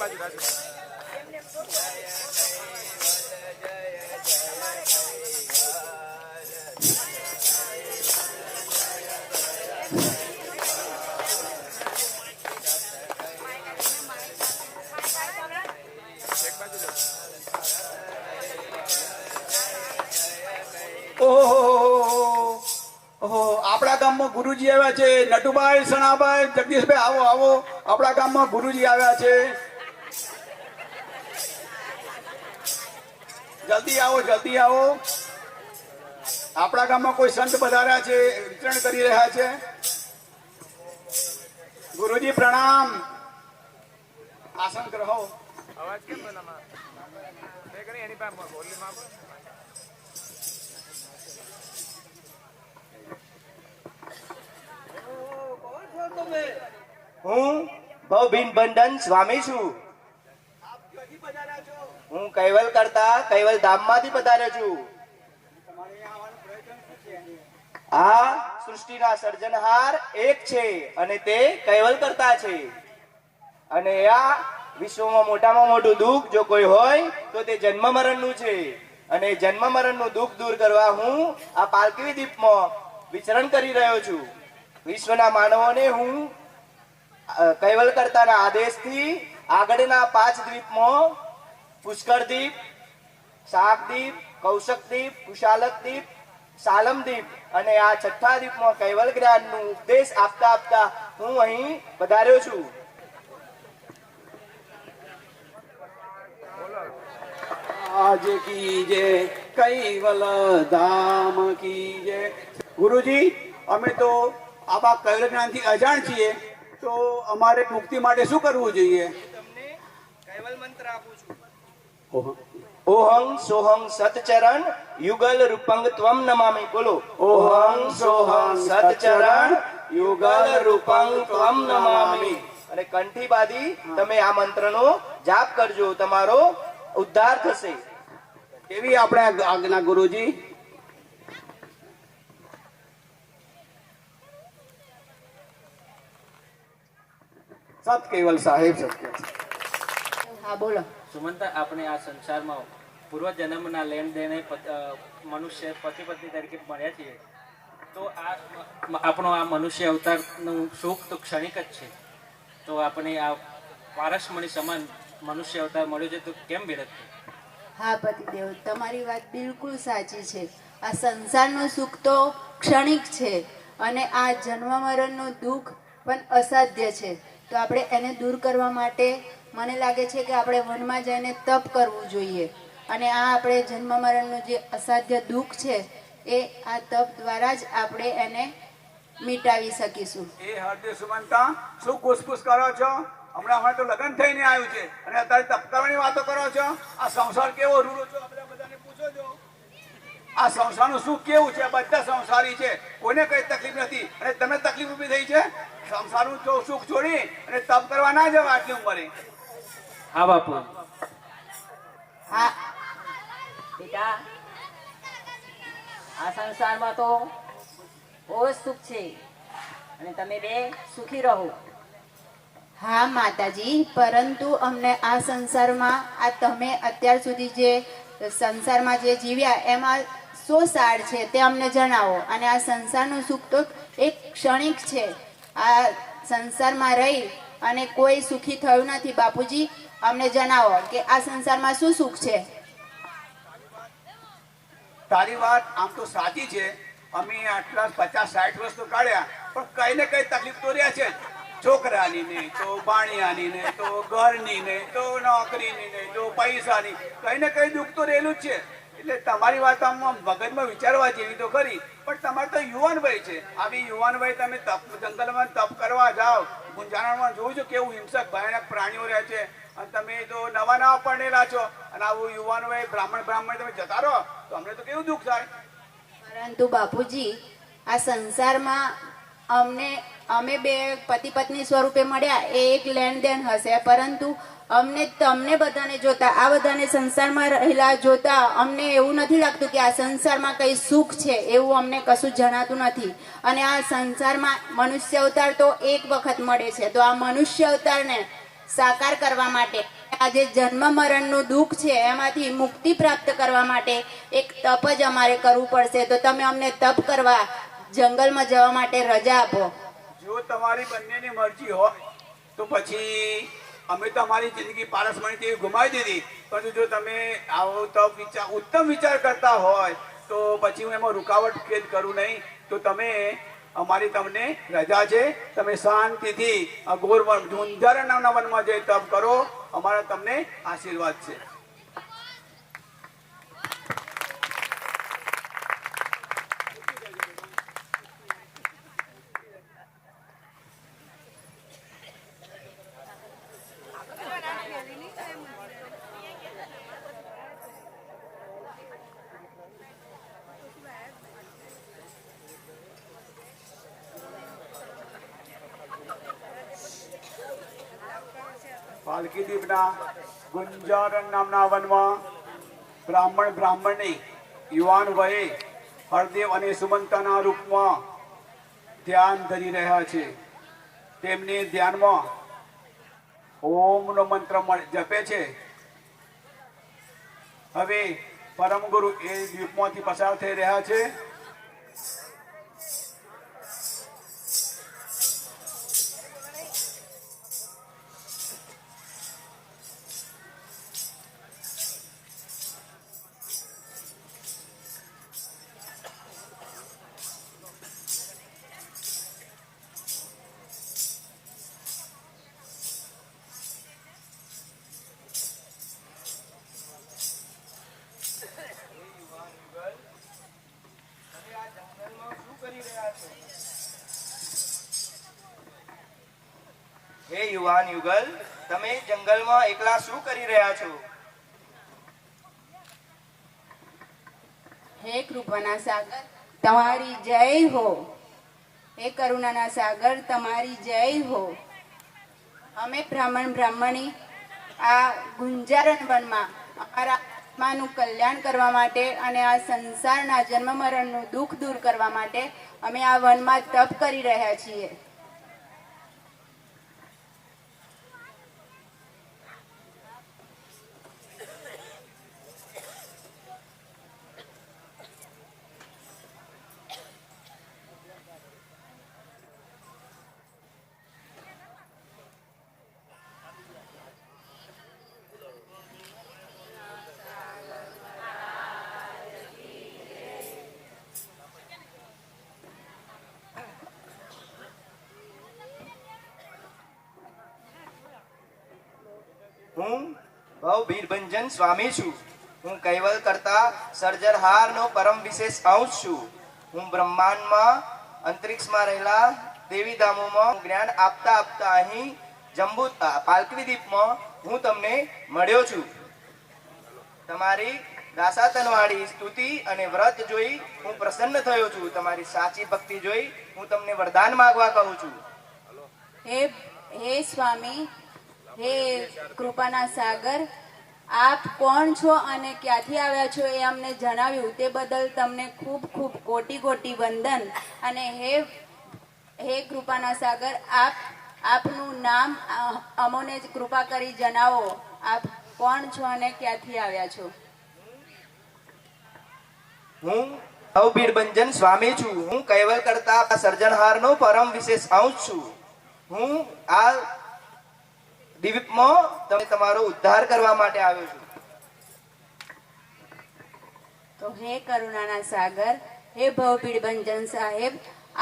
બાજુ આપણા ગામમાં ગુરુજી આવ્યા છે. નટુભાઈ, સણાભાઈ, જગદીશભાઈ, આવો આવો. આપણા ગામમાં ગુરુજી આવ્યા છે. જલ્દી આવો જલ્દી આવો. આપણા ગામમાં કોઈ સંત પધાર્યા છે વિતરણ કરી રહ્યા છે. ગુરુજી પ્રણામ. આસન ગ્રહો. અવાજ કેમ પેલામાં મેં કરી એની પાસે હું ભવભીન બંધન સ્વામી છું. હું કૈવલ કરતા કૈવલ ધામમાંથી પધાર્યો છું. આ સૃષ્ટિના સર્જનહાર એક છે અને તે કૈવલ કરતા છે. અને આ વિશ્વમાં મોટામાં મોટું દુઃખ જો કોઈ હોય, તો તે જન્મ મરણનું છે. અને જન્મ મરણનું દુઃખ દૂર કરવા હું આ પાલકી દ્વીપમાં વિચરણ કરી રહ્યો છું. વિશ્વના માનવોને હું કૈવલ કરતાના આદેશથી આગળના પાંચ દ્વીપમાં પુષ્કર દ્વીપ શાકદ્વીપ કૌશક દ્વીપ કુશાલક સાલમ અને આ છઠ્ઠા દીપમાં કૈવલ જ્ઞાનનું ઉપદેશ આપતા આપતા હું અહીં પધાર્યો છું. આજ કી જે કૈવલ ધામ કી ગુરુજી અમે તો આવા કૈવલ જ્ઞાનથી અજાણ છીએ તો અમારે મુક્તિ માટે શું કરવું જોઈએ? તમને કૈવલ મંત્ર આપું છું ઓહો. ઓહં સોહં સતચરણ યુગલ રૂપંગ ત્વમ નમામિ બોલો ઓહં સોહં સતચરણ યુગલ રૂપંગ ત્વમ નમામિ અને કંઠી બાદી તમે આ મંત્રનો જાપ કરજો તમારો ઉદ્ધાર થશે। એવી આપણે આજ્ઞા ગુરુજી? સત કેવલ સાહેબ સત્ય હા બોલો. સુમંતા, આપણે આ સંસારમાં પૂર્વજન્મના લેણ દેણે મનુષ્ય પતિ પત્ની તરીકે મળ્યા છીએ. તો આ આપણો આ મનુષ્ય અવતારનું સુખ તો ક્ષણિક જ છે. તો આપણે આ પારસમણી સમાન મનુષ્ય અવતાર મળ્યો છે તો કેમ વિરત હા, પતિદેવ, તમારી વાત બિલકુલ સાચી છે. આ સંસારનું સુખ તો ક્ષણિક છે અને આ જન્મ મરણનું દુઃખ પણ અસાધ્ય છે. તો આપણે એને દૂર કરવા માટે મને લાગે છે કે આપણે વનમાં જઈને તપ કરવું જોઈએ. અને આ આપણે જન્મ મરણનું જે અસાધ્ય દુઃખ છે, એ આ તપ દ્વારા જ આપણે એને મિટાવી શકીશું. એ હરદેવ સુમંતા શું ઘૂસપૂસ કરો છો? હમણાં હમણાં તો લગ્ન થઈને આવ્યું છે. અને અત્યારે તપ કરવાની વાતો કરો છો? આ સંસાર કેવો રૂડો છો? આપણે બધાને પૂછો છો. આ સંસારનું શું કેવું છે? બધા સંસારી છે. કોઈને કઈ તકલીફ નથી. અને તમને તકલીફ ઊભી થઈ છે? સંસારનું સુખ છોડી અને તપ કરવા ના જવા આટલી ઉંમરે. હા બાપુ હા. બેટા આ સંસારમાં તો બહુ જ સુખ છે. અને તમે બે સુખી રહો. હા માતાજી પરંતુ અમને આ સંસારમાં આ તમે અત્યાર સુધી જે સંસારમાં જે જીવ્યા એમાં શું સાર છે તે અમને જણાવો. અને આ સંસારનું સુખ તો એક ક્ષણિક છે. આ સંસારમાં રહી અને કોઈ સુખી થયું નથી બાપુજી. અમને જણાવો કે આ સંસારમાં શું સુખ છે? તારી વાત આમ તો સાચી છે. અમે આટલા પચાસ સાઠ વર્ષ તો કાઢ્યા, પણ કઈ ને કઈ તકલીફ તો રહ્યા છે. છોકરાની ને, તો બાણિયાની ને, તો ઘરની ને, તો નોકરીની ને, તો પૈસાની, કઈ ને કઈ દુઃખ તો રહેલું જ છે. એટલે તમારી વાત આમ મગજમાં વિચારવા જેવી તો ખરી, પણ તમારે તો યુવાન ભાઈ છે. આવી યુવાન ભાઈ તમે તપ, જંગલમાં તપ કરવા જાઓ, ગુંજારણમાં જોઉં કેવું હિંસક, ભયાનક પ્રાણીઓ રહે છે. અને તમે તો નવા નવા પરણેલા છો. અને આવું યુવાન વય બ્રાહ્મણ બ્રાહ્મણ તમે જતા રહો, તો અમને તો કેવું દુઃખ થાય? પરંતુ બાપુજી, આ સંસારમાં અમને, અમે બે પતિ પત્ની સ્વરૂપે મળ્યા. એ એક લેણ દેણ હશે. પરંતુ અમને તમને બધાને જોતા, આ બધાને સંસારમાં રહેલા જોતા અમને એવું નથી લાગતું કે આ સંસારમાં કઈ સુખ છે, એવું અમને કશું જણાતું નથી. અને આ સંસારમાં મનુષ્ય અવતાર તો એક વખત મળે છે. તો આ મનુષ્ય અવતારને સાકાર કરવા માટે, આજે જન્મ મરણનું દુઃખ છે, એમાંથી મુક્તિ પ્રાપ્ત કરવા માટે એક તપ જ અમારે કરવું પડશે. તો તમે અમને તપ કરવા જંગલમાં જવા માટે રજા આપો. જો તમારી બંનેની મરજી હોય, તો પછી અમે તો અમારી જિંદગી પારસમણી જેવી ગુમાવી દીધી. પરંતુ જો તમે આવો તપ વિચાર, ઉત્તમ વિચાર કરતા હોય, તો પછી હું એમાં રૂકાવટ ખેદ કરું નહીં. તો તમે, અમારી તમને રજા છે. તમે શાંતિથી ગોરવન ગોર વન નામના જઈ તપ કરો. અમારા તમને આશીર્વાદ છે. પાલકી દીપના નામના વનમાં બ્રાહ્મણ બ્રાહ્મણની યુવાન વયે હરદેવ અને સુમંતાના રૂપમાં ધ્યાન ધરી રહ્યા છે. તેમને ધ્યાનમાં ઓમનો મંત્ર જપે છે. હવે પરમ ગુરુ એ દ્વીપમાંથી પસાર થઈ રહ્યા છે. હે યુવાન યુગલ, તમે જંગલમાં એકલા શું કરી રહ્યા છો? હે કૃપાના સાગર, તમારી જય હો. હે કરુણાના સાગર, તમારી જય હો. અમે બ્રાહ્મણ બ્રાહ્મણી આ ગુંજારણ વનમાં અમારા આત્માનું કલ્યાણ કરવા માટે અને આ સંસારના જન્મ મરણનું દુઃખ દૂર કરવા માટે અમે આ વનમાં તપ કરી રહ્યા છીએ. હું ભવ બીરભંજન સ્વામી છું. હું કૈવલ કરતા સર્જનહારનો પરમ વિશેષ અંશ છું. હું બ્રહ્માંડમાં, અંતરિક્ષમાં રહેલા દેવી ધામોમાં જ્ઞાન આપતા આપતા અહીં જંબુ પાલકવી દ્વીપમાં હું તમને મળ્યો છું. તમારી દાસાતનવાળી સ્તુતિ અને વ્રત જોઈ હું પ્રસન્ન થયો છું. તમારી સાચી ભક્તિ જોઈ હું તમને વરદાન માગવા કહું છું. હે હે સ્વામી હે કૃપાના સાગર, આપ કોણ છો અને ક્યાંથી આવ્યા છો એ અમને જણાવ્યું. તે બદલ તમને ખૂબ ખૂબ કોટી કોટી વંદન. અને હે હે કૃપાના સાગર, આપ, આપનું નામ અમોને જ કૃપા કરી જણાવો. આપ કોણ છો અને ક્યાંથી આવ્યા છો? હું અવબીરભંજન સ્વામી છું. હું કૈવલ કરતા સર્જનહારનો પરમ વિશેષ અંશ છું. હું આ તમે તમારો ઉદ્ધાર કરવા માટે આવ્યો છું. તો હે કરુણાના સાગર હે ભવપીડ ભંજન સાહેબ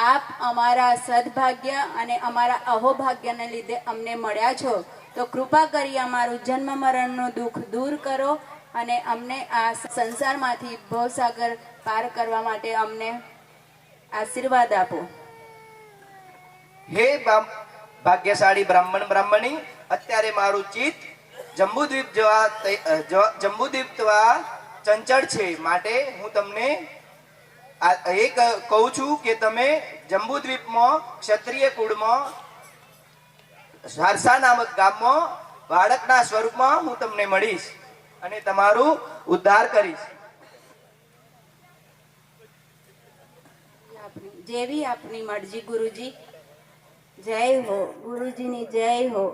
આપ અમારા સદભાગ્ય અને અમારા અહોભાગ્યને લીધે અમને મળ્યા છો. તો કૃપા કરી અમારું જન્મ મરણનું દુઃખ દૂર કરો અને અમને આ સંસારમાંથી ભવસાગર પાર કરવા માટે અમને આશીર્વાદ આપો. હે ભાગ્યશાળી બ્રાહ્મણ બ્રાહ્મણી અત્યારે મારું ચિત્ત જંબુદ્વીપ જવા જંબુદ્વીપ જવા ચંચળ છે માટે હું તમને એ કહું છું કે તમે જંબુદ્વીપમાં, ક્ષત્રિય કુળમાં સારસા નામક ગામમાં, બાળકના સ્વરૂપમાં હું તમને મળીશ અને તમારું ઉદ્ધાર કરીશ. જેવી આપની મરજી ગુરુજી. જય હો, ગુરુજીની જય હો.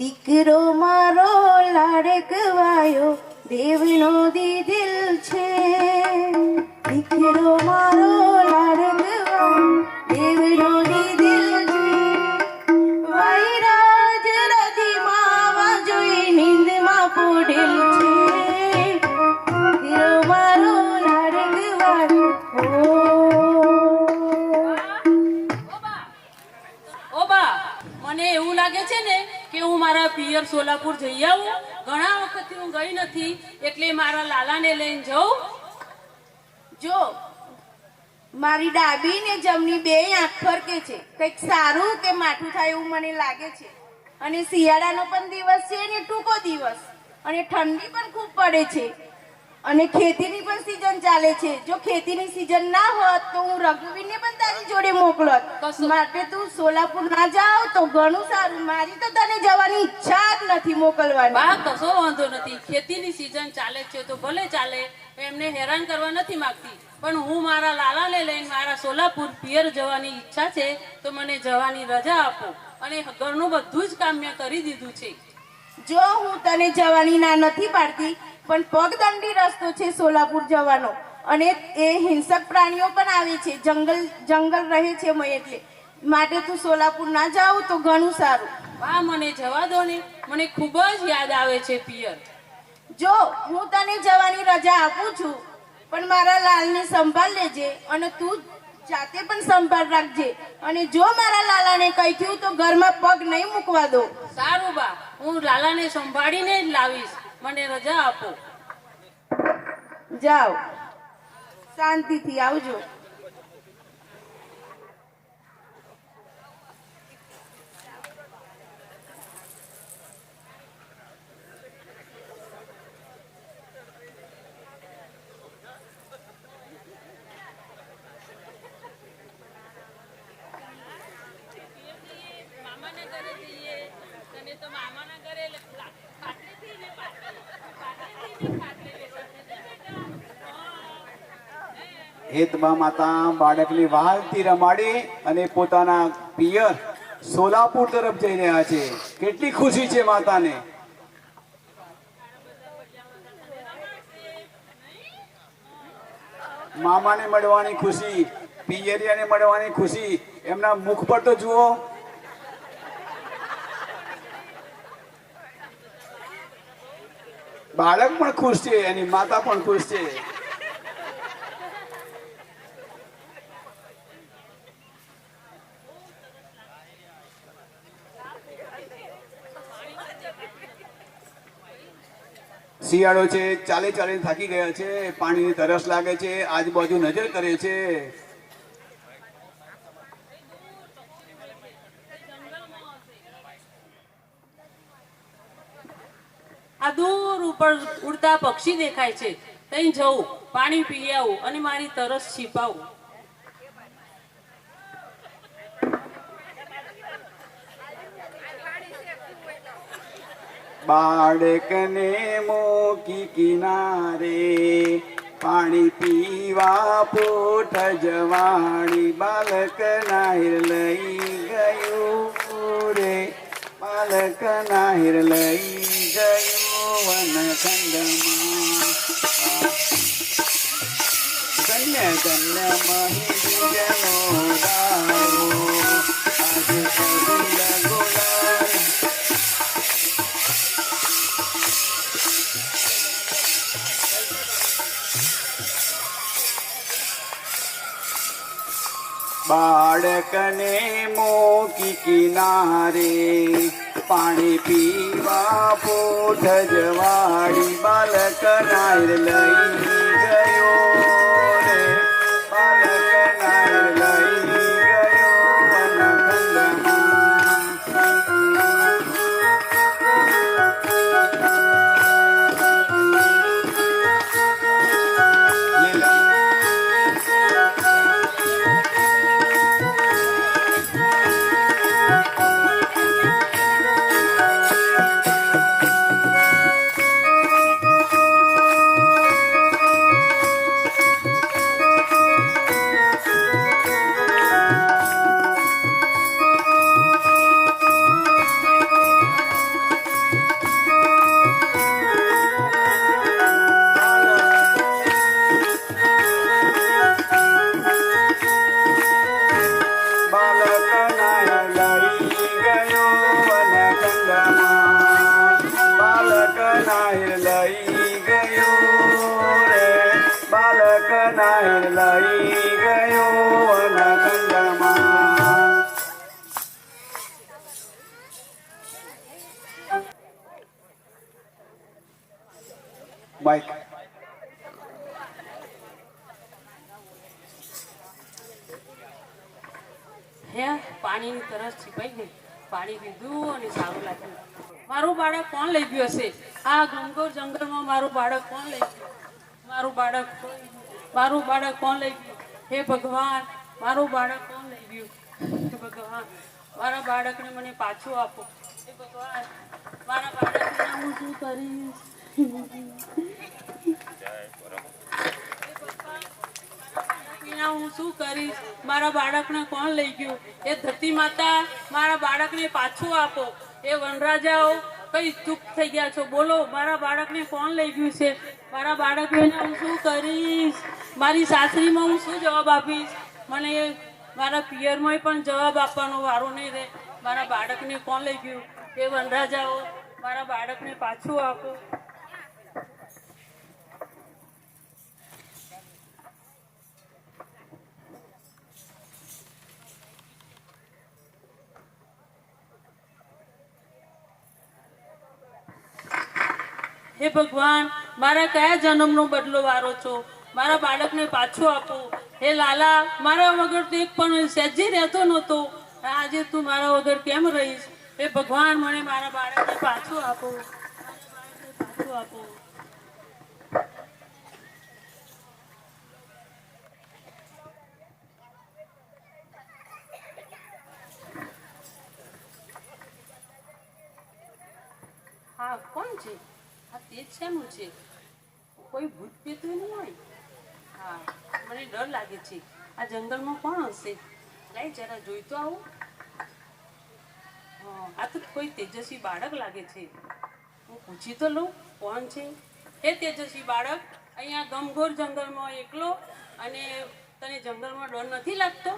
દીકરો મારો લાડકવાયો દેવનો દીદિલ છે. દીકરો મારો પિયર સોલાપુર જઈ આવું. ઘણા વખતથી હું ગઈ નથી, એટલે મારા લાલાને લઈને જાઉં. જો, મારી ડાબી ને જમણી બે આંખ ફરકે છે. કંઈક સારું કે માઠું થાય એવું મને લાગે છે. અને શિયાળાનો પણ દિવસ છે ને ટૂંકો દિવસ. અને ઠંડી પણ ખૂબ પડે છે. અને ખેતીની પણ સીઝન ચાલે છે. જો ખેતીની સીઝન ના હોત તો હું રઘુવીરને પણ તારી જોડે મોકલત. માટે તું સોલાપુર ના જાવ તો ઘણું સારું. મારી તો તને જવાની ઈચ્છા જ નથી મોકલવાની. બા કશો વાંધો નથી. ખેતીની સિઝન ચાલે છે તો ભલે ચાલે એમને હેરાન કરવા નથી માંગતી. પણ હું મારા લાલાને લઈને મારા સોલાપુર પિયર જવાની ઈચ્છા છે તો મને જવાની રજા આપો. અને ઘરનું બધું જ કામ મેં કરી દીધું છે. જો હું તને જવાની ના નથી પાડતી પણ પગદંડી રસ્તો છે સોલાપુર જવાનો. અને એ હિંસક પ્રાણીઓ પણ આવે છે. જંગલ જંગલ રહે છે મય એટલે. માટે તું સોલાપુર ના જાવ તો ઘણું સારું. બા મને જવા દો ને. મને ખૂબ જ યાદ આવે છે પિયર. જો હું તને જવાની રજા આપું છું પણ મારા લાલને સંભાળ લેજે અને તું જાતે પણ સંભાળ રાખજે. અને જો મારા લાલાને કઈ થયું તો ઘરમાં પગ નહીં મૂકવા દો. સારું બા હું લાલાને સંભાળીને જ લાવીશ. મને રજા આપો. જાઓ. શાંતિથી આવજો મામાના ઘરે જઈએ તને તો મામાના ઘરે ખાટલીથી ને ખાટલીથી ને ખાટલી હેતબા માતા બાળકની વાલથી રમાડી અને પોતાના પિયર સોલાપુર તરફ જઈ રહ્યા છે. કેટલી ખુશી છે માતાને. મામાને મળવાની ખુશી, પિયરિયાને મળવાની ખુશી, એમના મુખ પર તો જુઓ. બાળક પણ ખુશ છે એની માતા પણ ખુશ છે. શિયાળો છે, ચાલે ચાલે થાકી ગયા છે, પાણીની તરસ લાગે છે, આજુબાજુ નજર કરે છે. આ દૂર ઉપર ઉડતા પક્ષી દેખાય છે. ત્યાં જવું, પાણી પી આવું અને મારી તરસ છીપાવું. બાળકને મોકી કિનારે પાણી પીવા પોઠ જવાણી બાલક નાહિર લઈ ગયું રે. બાલક નાહિર લઈ ગયું વનખંડમાં. ધન્ય ધન્ય મહી જનો આજ બાળકને મોકી કિનારે પાણી પીવા પોઠ જવાળી બાલક નાયર લઈ ગયો હે, પાણીની તરસ છીપાઈ ગઈ પાણી પીધું અને સારું લાગ્યું. મારું બાળક કોણ લઈ ગયું હશે? આ ગંગોર જંગલમાં મારું બાળક કોણ લઈ ગયું? મારું બાળક મારું બાળક કોણ લઈ ગયું? હે ભગવાન, મારું બાળક કોણ લઈ ગયું? હે ભગવાન, મારા બાળકને મને પાછું આપો. હે ભગવાન, મારા બાળકને હું શું કરીશ? મારા બાળકને કોણ લઈ ગયું? એ ધરતી માતા, મારા બાળકને પાછું આપો. એ વનરાજાઓ, કઈ ચૂપ થઈ ગયા છો? બોલો, મારા બાળકને કોણ લઈ ગયું છે? મારા બાળક ને હું શું કરીશ? મારી સાસરીમાં હું શું જવાબ આપીશ? મને મારા પિયરમાં પણ જવાબ આપવાનો વારો નહીં રહે. મારા બાળકને કોણ લઈ ગયું? એ વનરાજાઓ, મારા બાળકને પાછું આપો. હે ભગવાન, મારા કયા જન્મનો બદલો વારો છો? મારા બાળકને પાછું આપો. હે લાલા, મારા વગર તો એક પણ સહેજી રહેતો નહોતો. આજે તું મારા વગર કેમ રહીશ? હે ભગવાન, મને મારા બાળકને પાછું આપો. પાછું આપો હા, કોણ છે? આ તે જ શેનું છે? કોઈ ભૂત પેતું નહીં હોય? હા, મને ડર લાગે છે. આ જંગલમાં કોણ હશે? લાઈ જરા જોઈ તો આવું. આ તો કોઈ તેજસ્વી બાળક લાગે છે. હું પૂછી તો લઉં, કોણ છે? હે તેજસ્વી બાળક, અહીંયા ગમઘોર જંગલમાં એકલો અને તને જંગલમાં ડર નથી લાગતો?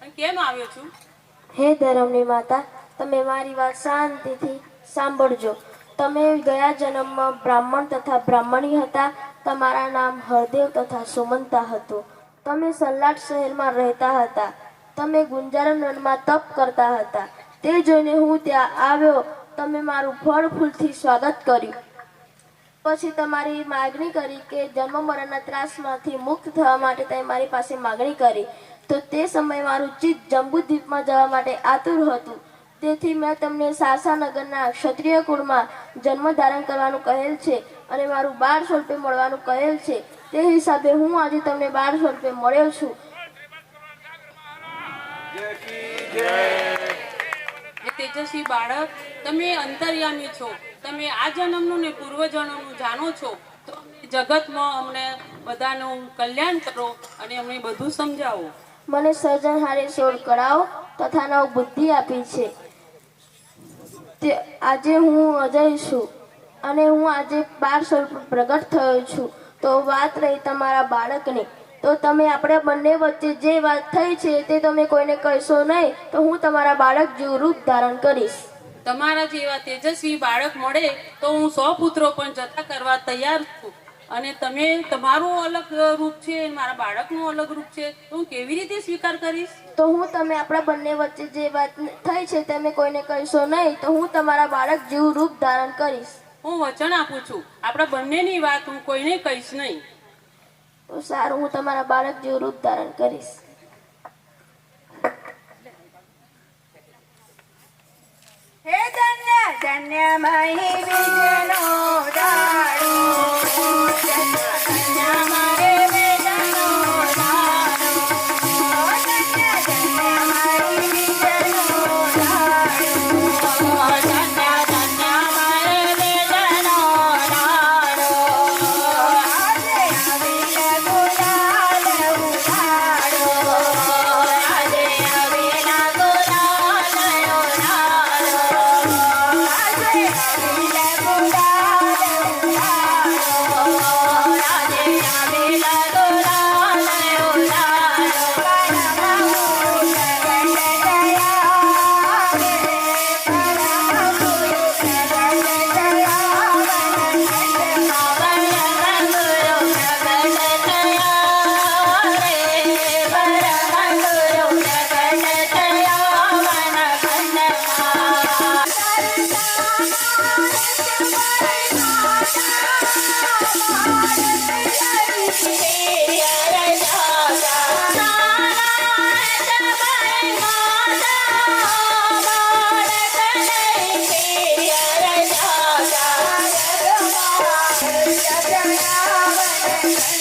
અને કેમ આવ્યો છું? હે ધર્મની માતા, તમે મારી વાત શાંતિથી સાંભળજો. તમે ગયા જન્મમાં બ્રાહ્મણ તથા બ્રાહ્મણી હતા તમારા નામ હરદેવ તથા સુમંતા હતું. તમે સલ્લાટ શહેરમાં રહેતા હતા. તમે ગુંજારણ રણમાં તપ કરતા હતા. તે જોઈને હું ત્યાં આવ્યો. તમે મારું ફળ ફૂલથી સ્વાગત કર્યું. પછી તમારી માગણી કરી કે જન્મ મરણના ત્રાસમાંથી મુક્ત થવા માટે તમે મારી પાસે માગણી કરી. તો તે સમયે મારું ચિત્ત જંબુદ્વીપમાં જવા માટે આતુર હતું. તેથી મેં તમને સાસાનગરના ક્ષત્રિય કુળમાં જન્મ ધારણ કરવાનું કહેલ છે. અને મારું બાર રૂપિયા મળવાનું કહેલ છે. તે હિસાબે હું આજે તમને બાર રૂપિયા મળ્યો છું. તેજસ્વી બાળક તમે અંતર્યામી છો. તમે આ જન્મનું ને પૂર્વ જન્મનું જાણો છો. તો જગતમાં અમને બધાનું કલ્યાણ કરો અને અમને બધું સમજાવો. મને સર્જનહારે સોળ કરાવો તથા નવ બુદ્ધિ આપી છે. તે આજે હું અજય છું. અને હું આજે બાર સ્વરૂપ પ્રગટ થયો છું. તો વાત રહી તમારા બાળકની. તો તમે આપણે બંને વચ્ચે જે વાત થઈ છે તે તમે કોઈને કહેશો નહીં તો હું તમારા બાળક જેવું રૂપ ધારણ કરીશ. તમારા જેવા તેજસ્વી બાળક મળે તો હું સો પુત્રો પણ જતા કરવા તૈયાર છું. અને તમે તમારું અલગ રૂપ છે મારા બાળકનું અલગ રૂપ છે તો હું કેવી રીતે સ્વીકાર કરીશ? તો હું તમે આપણા બંને વચ્ચે જે વાત થઈ છે તમે કોઈને કહેશો નહીં તો હું તમારા બાળક જેવું રૂપ ધારણ કરીશ. હું વચન આપું છું. આપણા બંનેની વાત હું કોઈને કહીશ નહીં. તો સારું હું તમારા બાળક જેવું રૂપ ધારણ કરીશ. હે ધન્ય ધન્ય માહી વિજયનો દાડો. ધન્ય મારે Hey.